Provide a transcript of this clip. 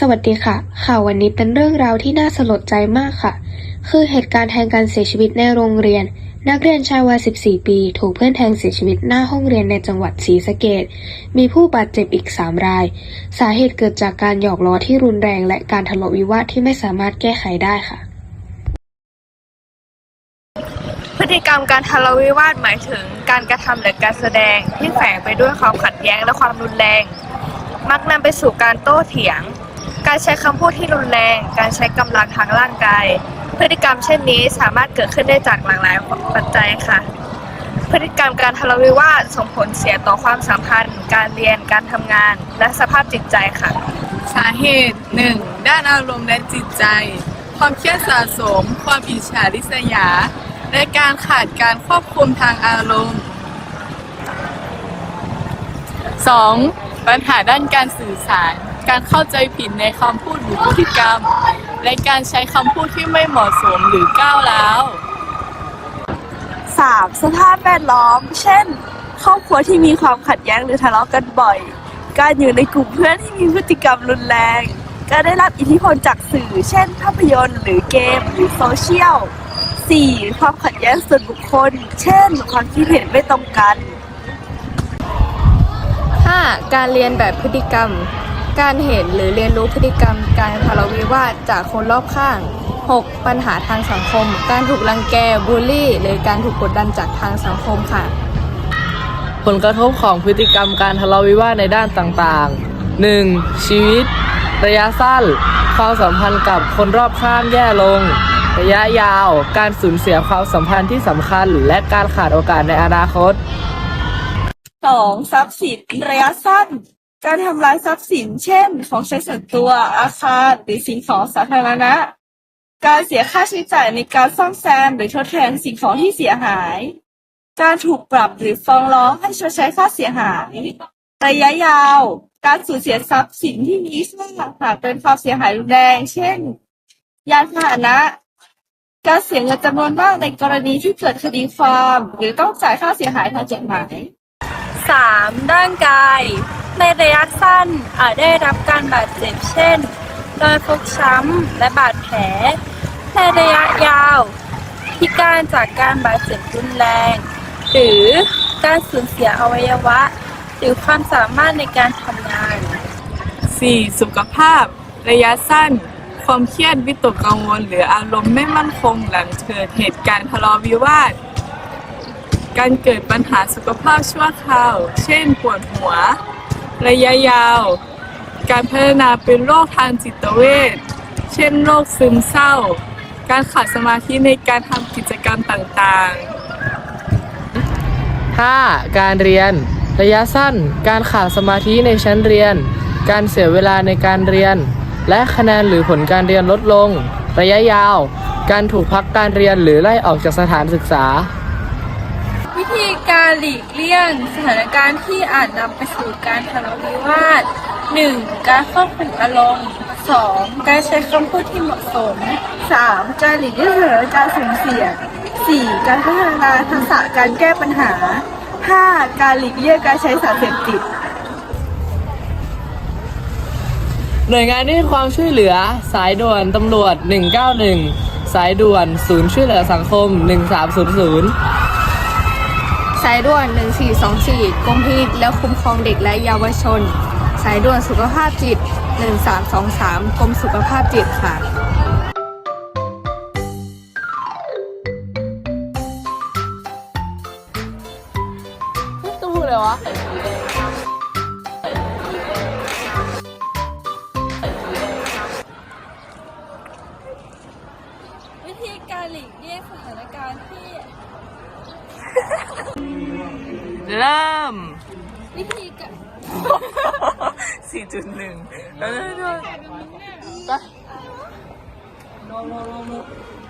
สวัสดีค่ะ ข่าววันนี้เป็นเรื่องราวที่น่าสลดใจมากค่ะ คือเหตุการณ์แทงกันเสียชีวิตในโรงเรียน นักเรียนชายวัย 14 ปี ถูกเพื่อนแทงเสียชีวิตหน้าห้องเรียนในจังหวัดศรีสะเกษมีผู้บาดเจ็บอีก 3 ราย สาเหตุเกิดจากการหยอกล้อที่รุนแรง และการทะเลาะวิวาทที่ไม่สามารถแก้ไขได้ค่ะ พฤติกรรมการทะเลาะวิวาทหมายถึงการกระทำหรือการแสดงที่แฝงไปด้วยความขัดแย้งและความรุนแรงมักนำไปสู่การโต้เถียง การใช้คำพูดที่รุนแรง การใช้กำลังทางร่างกาย พฤติกรรมเช่นนี้สามารถเกิดขึ้นได้จากหลากหลายปัจจัยค่ะ พฤติกรรมการทะเลาะวิวาทส่งผลเสียต่อความสัมพันธ์ การเรียนการทำงาน และสภาพจิตใจค่ะ สาเหตุ 1. ด้านอารมณ์และจิตใจ ความเครียดสะสม ความอิจฉาริษยา และการขาดการควบคุมทางอารมณ์ 2. ปัญหาด้านการสื่อสาร การเข้าใจผิดในคำพูดหรือพฤติกรรม และการใช้คำพูดที่ไม่เหมาะสมหรือก้าวร้าว 3. สภาพแวดล้อม เช่น ครอบครัวที่มีความขัดแย้งหรือทะเลาะกันบ่อย การอยู่ในกลุ่มเพื่อนที่มีพฤติกรรมรุนแรง การได้รับอิทธิพลจากสื่อ เช่น ภาพยนตร์ หรือเกม หรือโซเชียล 4. ความขัดแย้งส่วนบุคคล เช่น ความคิดเห็นไม่ตรงกัน 5. การเรียนแบบพฤติกรรม การเห็นหรือเรียนรู้พฤติกรรมการทะเลาะวิวาทจากคนรอบข้าง 6. ปัญหาทางสังคม การถูกรังแกบูลลี่ หรือการถูกกดดันจากทางสังคมค่ะ ผลกระทบของพฤติกรรมการทะเลาะวิวาทในด้านต่างๆ 1. ชีวิต ระยะสั้น ความสัมพันธ์กับคนรอบข้างแย่ลง ระยะยาว การสูญเสียความสัมพันธ์ที่สำคัญ และการขาดโอกาสในอนาคต 2. ทรัพย์สินระยะสั้น การทำลายทรัพย์สิน เช่น ของใช้ส่วนตัวอาคารหรือสิ่งของสาธารณะ การเสียค่าใช้จ่ายในการซ่อมแซมหรือทดแทนสิ่งของที่เสียหาย การถูกปรับหรือฟ้องร้องให้ชดใช้ค่าเสียหาย ระยะยาว การสูญเสียทรัพย์สินที่มีค่าหากเป็นความเสียหายรุนแรง เช่น ยานพาหนะ การเสียเงินจำนวนมากในกรณีที่เกิดคดีความ หรือต้องจ่ายค่าเสียหายทางกฎหมาย 3. ด้านกาย ในระยะสั้นอาจได้รับการบาดเจ็บเช่น รอยฟกช้ำและบาดแผล ในระยะยาวพิการจากการบาดเจ็บรุนแรง หรือการสูญเสียอวัยวะ หรือความสามารถในการทำงาน 4. สุขภาพ ระยะสั้น ความเครียดวิตกกังวล หรืออารมณ์ไม่มั่นคงหลังเกิดเหตุการณ์ทะเลาะวิวาท การเกิดปัญหาสุขภาพชั่วคราว เช่นปวดหัว ระยะยาว การพัฒนาเป็นโรคทางจิตเวชเช่นโรคซึมเศร้า การขาดสมาธิในการทำกิจกรรมต่างๆ 5. การเรียน ระยะสั้น การขาดสมาธิในชั้นเรียน การเสียเวลาในการเรียน และคะแนนหรือผลการเรียนลดลง ระยะยาว การถูกพักการเรียนหรือไล่ออกจากสถานศึกษา การหลีกเลี่ยงสถานการณ์ที่อาจนำไปสู่การทะเลาะวิวาท 1. การควบคุมอารมณ์ 2. การใช้คำพูดที่เหมาะสม 3. การหลีกเลี่ยงสถานการณ์สุ่มเสี่ยง 4. การพัฒนาทักษะการแก้ปัญหา 5. การหลีกเลี่ยงการใช้สารเสพติด หน่วยงานที่ให้ความช่วยเหลือสายด่วนตำรวจ 191 สายด่วนศูนย์ช่วยเหลือสังคม 1300 สายด่วน 1424กรมพินิจและคุ้มครองเด็กและเยาวชน สายด่วนสุขภาพจิต 1323กรมสุขภาพจิตค่ะต้องพูดเลยวะวิธีการหลีกเลี่ยงสถานการณ์ที่ เริ่ม วิธีการ4.1แล้วโ